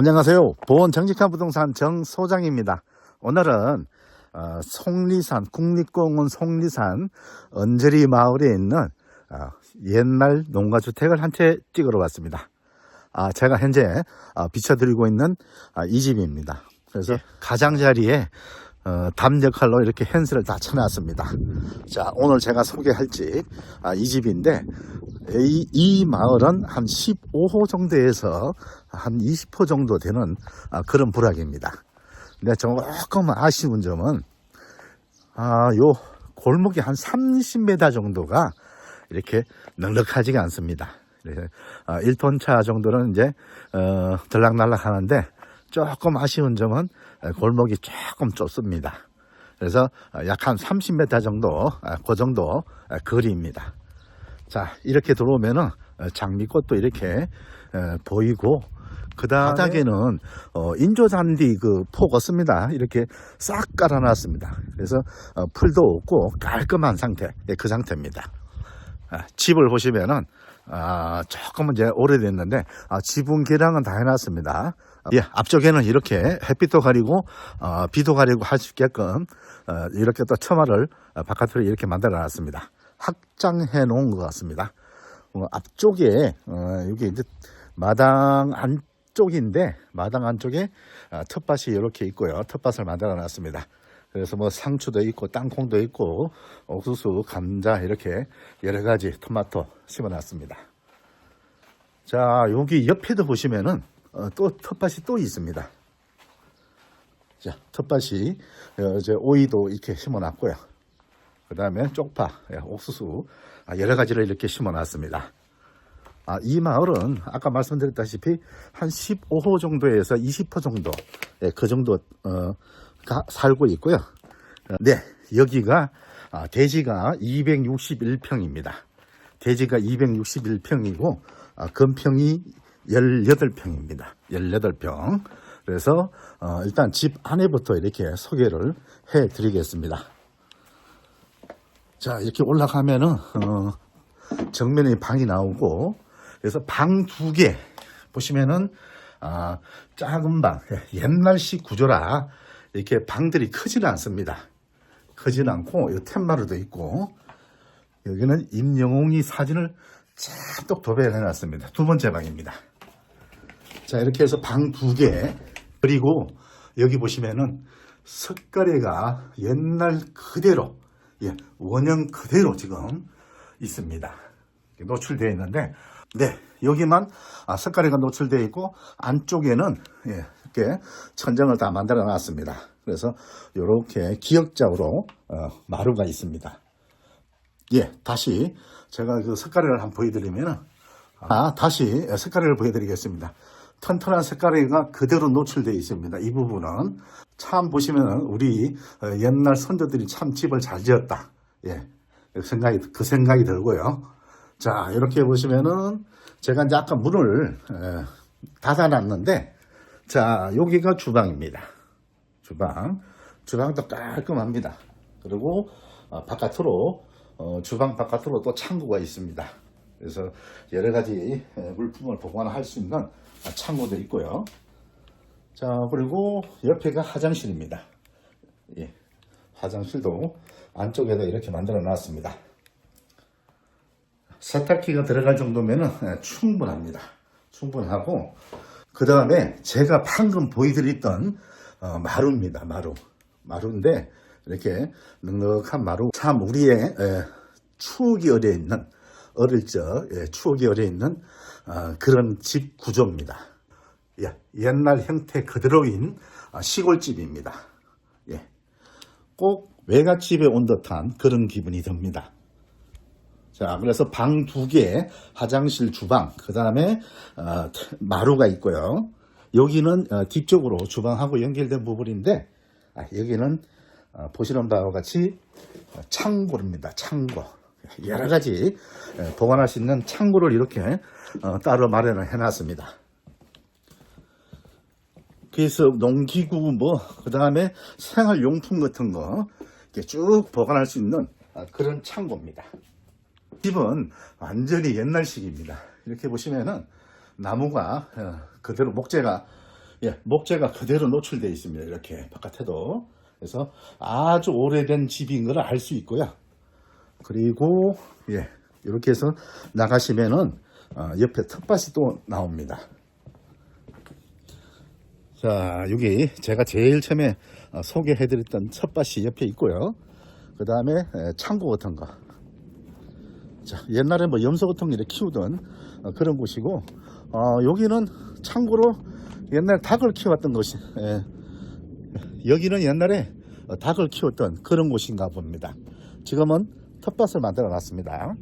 안녕하세요. 보원 정직한 부동산 정 소장입니다. 오늘은 어, 속리산 국립공원 속리산 언저리 마을에 있는 어, 옛날 농가주택을 한 채 찍으러 왔습니다. 아, 제가 현재 어, 비춰드리고 있는 아, 이 집입니다. 그래서 가장자리에 어, 담 역할로 이렇게 hen스를 다 쳐놨습니다. 자, 오늘 제가 소개할 집, 아, 이 집인데, 이, 이 마을은 한 15호 정도에서 한 20호 정도 되는 아, 그런 부락입니다. 근데 조금 아쉬운 점은, 아, 요 골목이 한 30m 정도가 이렇게 넉넉하지가 않습니다. 그래서 아, 1톤 차 정도는 이제 어, 들락날락 하는데 조금 아쉬운 점은 어, 골목이 조금 좁습니다. 그래서 약 한 30m 정도, 아, 그 정도 아, 거리입니다. 자, 이렇게 들어오면은 어, 장미꽃도 이렇게 어, 보이고, 그 바닥에는 어, 인조잔디 그폭 없습니다. 이렇게 싹 깔아놨습니다. 그래서 어, 풀도 없고 깔끔한 상태, 예, 그 상태입니다. 아, 집을 보시면은 아, 조금은 이제 오래됐는데 아, 지붕 개량은 다 해놨습니다. 아, 예, 앞쪽에는 이렇게 햇빛도 가리고 어, 비도 가리고 할 수 있게끔 어, 이렇게 또 처마를 어, 바깥으로 이렇게 만들어 놨습니다. 확장해 놓은 것 같습니다. 어, 앞쪽에 어, 여기 이제 마당 안쪽인데 마당 안쪽에 아, 텃밭이 이렇게 있고요. 텃밭을 만들어 놨습니다. 그래서 뭐 상추도 있고 땅콩도 있고 옥수수, 감자 이렇게 여러 가지 토마토 심어놨습니다. 자 여기 옆에도 보시면은 어, 또 텃밭이 또 있습니다. 자 텃밭이 어, 이제 오이도 이렇게 심어놨고요. 그 다음에 쪽파, 예, 옥수수 아, 여러 가지를 이렇게 심어놨습니다. 아, 이 마을은 아까 말씀드렸다시피 한 15호 정도에서 20호 정도, 예, 그 정도 어, 가 살고 있고요. 어, 네, 여기가 아, 대지가 261평입니다. 대지가 261평이고 아, 건평이 18평입니다. 18평. 그래서 어, 일단 집 안에부터 이렇게 소개를 해 드리겠습니다. 자 이렇게 올라가면은 어, 정면에 방이 나오고 그래서 방 두 개 보시면은 아, 작은 방 예, 옛날식 구조라 이렇게 방들이 크지는 않습니다. 크지는 않고 이 툇마루도 있고 여기는 임영웅이 사진을 쫙똑 도배해 놨습니다. 두 번째 방입니다. 자 이렇게 해서 방 두 개 그리고 여기 보시면은 석가래가 옛날 그대로 예, 원형 그대로 지금 있습니다. 노출되어 있는데, 네, 여기만 아, 석가래가 노출되어 있고, 안쪽에는, 예, 이렇게 천정을 다 만들어 놨습니다. 그래서, 이렇게 기역자로, 어, 마루가 있습니다. 예, 다시, 제가 그 석가래를 한번 보여드리면, 아, 다시 석가래를 보여드리겠습니다. 튼튼한 색깔이가 그대로 노출되어 있습니다. 이 부분은 참 보시면은 우리 어, 옛날 선조들이 참 집을 잘 지었다. 예. 그 생각이 그 생각이 들고요. 자, 이렇게 보시면은 제가 이제 아까 문을 에, 닫아놨는데 자, 여기가 주방입니다. 주방. 주방도 깔끔합니다. 그리고 어, 바깥으로 어, 주방 바깥으로 또 창고가 있습니다. 그래서 여러 가지 에, 물품을 보관할 수 있는 아, 창고도 있고요. 자, 그리고 옆에가 화장실입니다. 예, 화장실도 안쪽에다 이렇게 만들어 놨습니다. 세탁기가 들어갈 정도면 충분합니다. 충분하고, 그 다음에 제가 방금 보여드렸던 어, 마루입니다. 마루. 마루인데, 이렇게 넉넉한 마루. 참 우리의 에, 추억이 어려 있는, 어릴 적 예, 추억이 어려 있는 어, 그런 집 구조입니다. 예, 옛날 형태 그대로인 아, 시골집입니다. 예, 꼭 외갓집에 온 듯한 그런 기분이 듭니다. 자, 그래서 방 두 개, 화장실, 주방, 그 다음에 어, 마루가 있고요. 여기는 어, 뒤쪽으로 주방하고 연결된 부분인데 아, 여기는 어, 보시는 바와 같이 어, 창고입니다. 창고. 여러 가지 예, 보관할 수 있는 창고를 이렇게 어, 따로 마련을 해놨습니다. 그래서 농기구 뭐 그 다음에 생활용품 같은 거 쭉 보관할 수 있는 아, 그런 창고입니다. 집은 완전히 옛날식입니다. 이렇게 보시면은 나무가 어, 그대로 목재가 예, 목재가 그대로 노출되어 있습니다. 이렇게 바깥에도. 그래서 아주 오래된 집인 걸 알 수 있고요. 그리고 예, 이렇게 해서 나가시면은 어, 옆에 텃밭이 또 나옵니다. 자, 여기 제가 제일 처음에 어, 소개해드렸던 텃밭이 옆에 있고요. 그 다음에 창고 같은 거. 자, 옛날에 뭐 염소 같은 거 키우던 어, 그런 곳이고, 어, 여기는 참고로 옛날 닭을 키웠던 곳이, 예. 여기는 옛날에 어, 닭을 키웠던 그런 곳인가 봅니다. 지금은 텃밭을 만들어 놨습니다.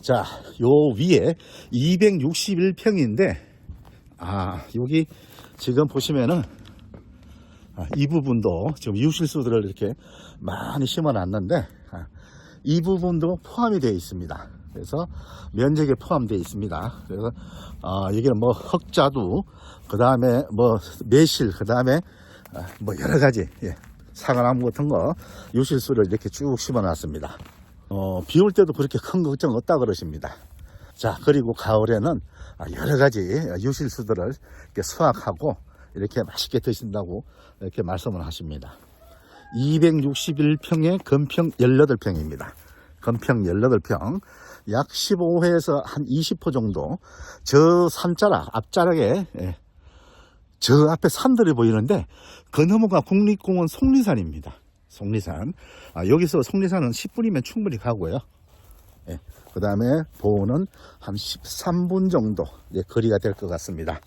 자, 요 위에 261평인데, 아, 여기 지금 보시면은, 아, 이 부분도 지금 유실수들을 이렇게 많이 심어 놨는데, 아, 이 부분도 포함이 되어 있습니다. 그래서 면적에 포함되어 있습니다. 그래서 어, 여기는 뭐 흑자두, 그 다음에 뭐 매실, 그 다음에 뭐 여러 가지 예, 사과나무 같은 거 유실수를 이렇게 쭉 심어놨습니다. 어, 비 올 때도 그렇게 큰 걱정 없다 그러십니다. 자 그리고 가을에는 아, 여러 가지 유실수들을 이렇게 수확하고 이렇게 맛있게 드신다고 이렇게 말씀을 하십니다. 261평에 건평 18평입니다. 건평 18평. 약 15회에서 한 20호 정도. 저 산자락, 앞자락에, 예, 저 앞에 산들이 보이는데, 그 너머가 국립공원 속리산입니다. 속리산. 아, 여기서 속리산은 10분이면 충분히 가고요. 예, 그 다음에 보호는 한 13분 정도 예, 거리가 될 것 같습니다.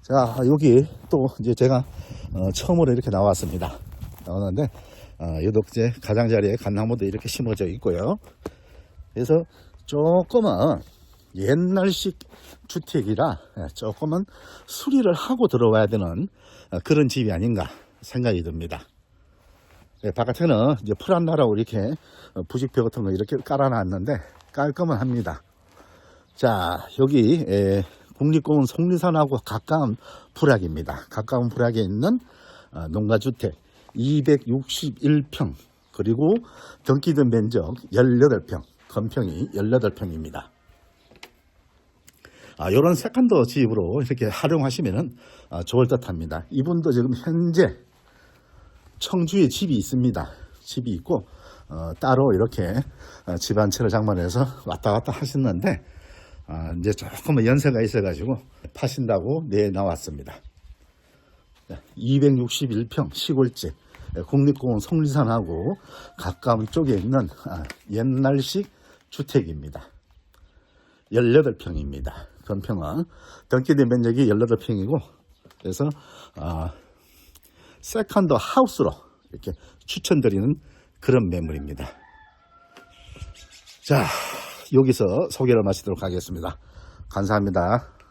자, 여기 또 이제 제가 어, 처음으로 이렇게 나왔습니다. 나왔는데, 어, 요독제 가장자리에 감나무도 이렇게 심어져 있고요. 그래서 조금은 옛날식 주택이라 예, 조금은 수리를 하고 들어와야 되는 어, 그런 집이 아닌가 생각이 듭니다. 예, 바깥에는 이제 풀안 나라고 이렇게 어, 부직표 같은 거 이렇게 깔아놨는데 깔끔은 합니다. 자, 여기 예, 국립공원 속리산하고 가까운 불악입니다. 가까운 불악에 있는 어, 농가주택 261평 그리고 등기된 면적 18평 건평이 18평입니다. 아, 요런 세컨드 집으로 이렇게 활용하시면 아, 좋을 듯 합니다. 이분도 지금 현재 청주에 집이 있습니다. 집이 있고 어, 따로 이렇게 어, 집한 채를 장만해서 왔다 갔다 하셨는데 아, 이제 조금은 연세가 있어가지고 파신다고 내 나왔습니다. 261평 시골집 국립공원 속리산하고 가까운 쪽에 있는 아, 옛날식 주택입니다. 18평입니다. 건평은 등기된 면적이 18평이고 그래서 아, 세컨드 하우스로 이렇게 추천드리는 그런 매물입니다. 자, 여기서 소개를 마치도록 하겠습니다. 감사합니다.